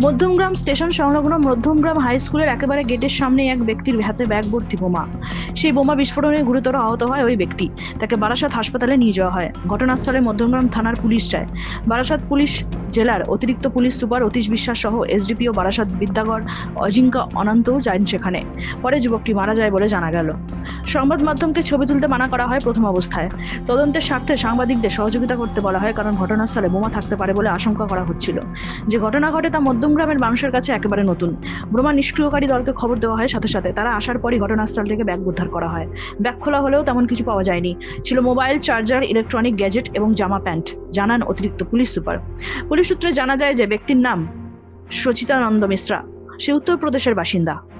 Madhyamgram station সংলগ্ন Madhyamgram high স্কুলের একেবারে গেটের সামনে এক ব্যক্তির হাতে ব্যাগ ভর্তি বোমা। সেই বোমা বিস্ফোরণে গুরুতর আহত হয় ওই ব্যক্তি। তাকে বারাসাত হাসপাতালে নিয়ে যাওয়া হয়। ঘটনাস্থলে মধ্যমগ্রাম থানার পুলিশ যায়। বারাসাত পুলিশ জেলার অতিরিক্ত পুলিশ সুপার অতীশ বিশ্বাস সহ এসডিপিও বারাসাত বিদ্যাগড় অজিঙ্কা অনন্তও যান সেখানে। পরে যুবকটি মারা যায় বলে জানা গেল। সংবাদ মাধ্যমকে ছবি তুলতে মানা করা হয় প্রথম অবস্থায়। তদন্তের স্বার্থে সাংবাদিকদের সহযোগিতা করতে বলা হয়, কারণ ঘটনাস্থলে বোমা থাকতে পারে বলে আশঙ্কা করা হচ্ছিল। যে ঘটনা ঘটে তা মধ্যমগ্রামের মানুষের কাছে একেবারে নতুন। বোমা নিষ্ক্রিয়কারী দলকে খবর দেওয়া হয় সাথে সাথে। তারা আসার পরই ঘটনাস্থল থেকে ব্যাগ উদ্ধার করা হয়। ব্যাগ খোলা হলেও তেমন কিছু পাওয়া যায়নি। ছিল মোবাইল, চার্জার, ইলেকট্রনিক গ্যাজেট এবং জামা প্যান্ট, জানান অতিরিক্ত পুলিশ সুপার। পুলিশ সূত্রে জানা যায় যে ব্যক্তির নাম সচিতানন্দ মিশ্রা। সে উত্তরপ্রদেশের বাসিন্দা।